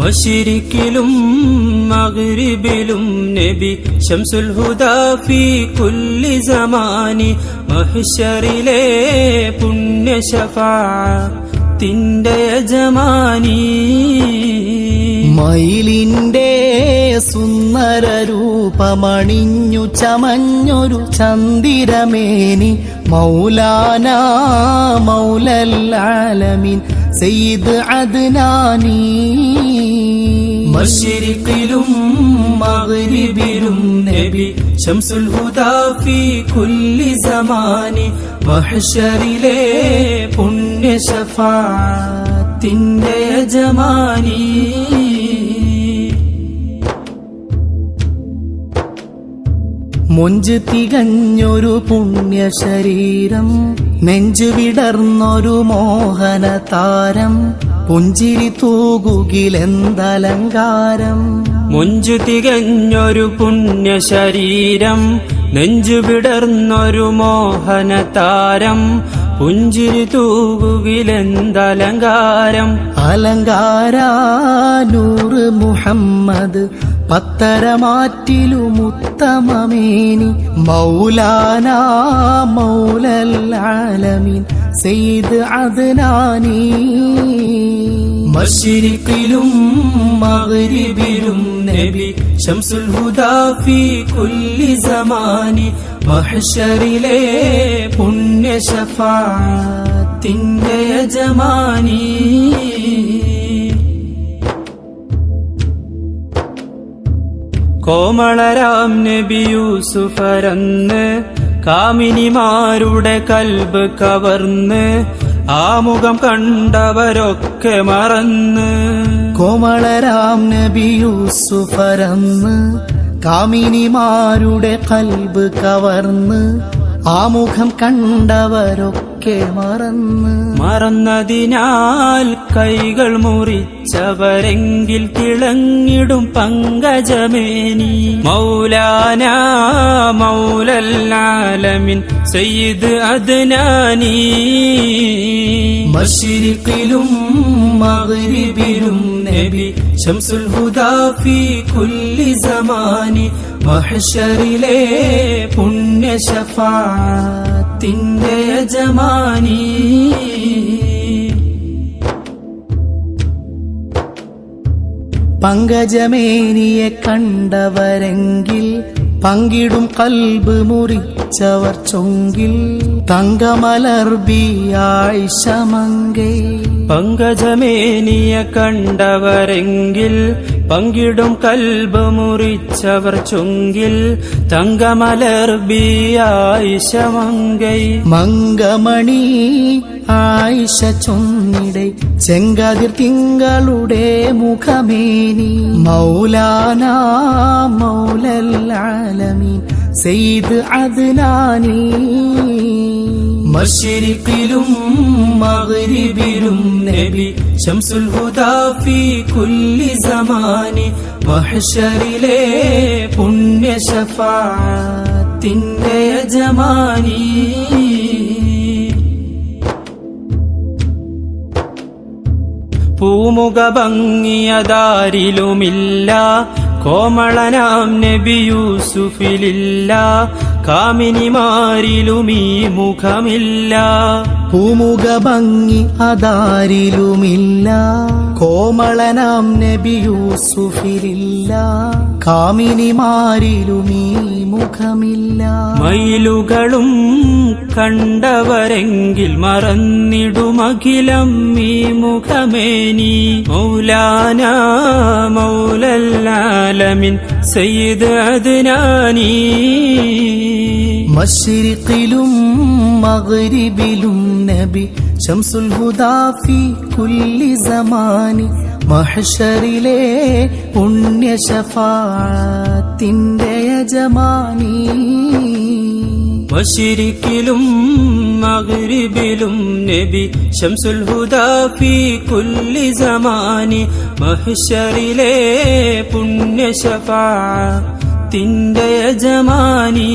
മഷിരിക്കിലും മഗ്രിബിലും നബി ശംസുൽ ഹുദാഫി കുല്ലി സമാനി മഹിഷറിലെ പുണ്യ ഷഫാത്തിന്റെ യജമാനി. മയിലിന്റെ സുന്ദര രൂപമണിഞ്ഞു ചമഞ്ഞൊരു ചന്ദിരമേനി മൗലാന മൗലല്ലാലമീൻ സെയ്ദ് അദ്നാനി. മഷിരിക്കിലും മഗ്രിബിലും നബി ശംസുൽ ഹുദാ ഫി കുല്ലി സമാനി മഹ്ശറിലെ പുണ്യ ഷഫാത്തിന്റെ യജമാനി. മൊഞ്ച് തികഞ്ഞൊരു പുണ്യ ശരീരം നെഞ്ചു വിടർന്നൊരു മോഹന താരം. പുഞ്ചിരി തൂകുകിലെന്തലങ്കാരം. മുഞ്ചു തികഞ്ഞൊരു പുണ്യ ശരീരം നെഞ്ചു വിടർന്നൊരു മോഹന താരം. പുഞ്ചിരി തൂകുകിലെന്തലങ്കാരം. അലങ്കാരാനൂറ് മുഹമ്മദ് പത്തരമാറ്റിലുമുത്തമമേനി. മൗലാന മൗലല്ലാലമീൻ സെയ്ദ് അദ്നാനി. മഷിരിക്കിലും മഗ്രിബിലും നബി ഷംസുൽ ഹുദാ ഫി കുല്ലി സമാനി. മഹ്ശറിലെ പുണ്യ ഷഫാത്തിന്റെ യജമാനി. കോമളരാം നബി യൂസുഫരന്ന് കാമിനിമാരുടെ കൽബ് കവർന്ന് ആമുഖം കണ്ടവരൊക്കെ മറന്ന്. കോമളരാം നബി യൂസുഫറന്ന് കാമിനിമാരുടെ കൽബ് കവർന്ന് ആമുഖം കണ്ടവരൊക്കെ മറന്ന് മറന്നതിനാൽ കൈകൾ മുറിച്ചവരെങ്കിൽ തിളങ്ങിടും പങ്കജമേനി. മൗലാന മൗലല്ലാലമിൻ സയ്യിദ് അദ്നാനി. മഷിരിക്കിലും മഗ്രിബിലും നബി ശംസുൽ ഹുദാഫി കുല്ലി സമാനി. മഹഷറിലെ പുണ്യ ഷഫാത്തിന്റെ യജമാനി. പങ്കജമേനിയെ കണ്ടവരെങ്കിൽ പങ്കിടും കൽബ് മുറിച്ചവർ ചൊങ്കിൽ തങ്കമലർബിയായിഷമങ്കേ പങ്കജമേനിയ കണ്ടവരെങ്കിൽ പങ്കിടും കൽബ് മുറിച്ചവർ ചുങ്കിൽ തങ്കമലർബിയായിശമങ്കൈ മങ്കമണി ആയിഷ ചൊന്നിടെ. ചെങ്കതിർ തിങ്കളുടെ മുഖമേനി. മൗലാന മൗലല്ലാലമീൻ സെയ്ദ് അദ്നാനി. മഷിരിക്കിലും മഗ്രിബിലും നബി ഷംസുൽ ഹുദാ ഫി കുല്ലി സമാനി മഹ്ശറിലെ പുണ്യ ഷഫാത്തിന്റെ യജമാനി. പൂമുഖ ഭംഗിയതാരിലുമില്ല കോമളനാം നബി യൂസുഫിലില്ല കാമിനിമാരിലും ഈ മുഖമില്ല. പൂമുഖ ഭംഗി അതാരിലുമില്ല കോമളനാം നബി യൂസുഫിലില്ല കാമിനി മാരിലുമീ മുഖമില്ല. മയിലുകളും കണ്ടവരെങ്കിൽ മറന്നിടുമഖിലം ഈ മുഖമേനി. മൗലാന മൗലല്ലാലമിൻ സയ്യിദ് അദ്നാനി. മഷ്രിഖിലും മഗ്രിബിലും നബി ഷംസുൽ ഹുദാ ഫി കുല്ലി സമാനി. മഹ്ശറിലെ പുണ്യ ഷഫാത്തിന്റെ യജമാനി. മഷിരിക്കിലും മകരിബിലും നബി ഷംസുൽ ഹുദാഫി കുല്ലി സമാനി മഹിഷറിലെ പുണ്യ തിന്റെ യജമാനി.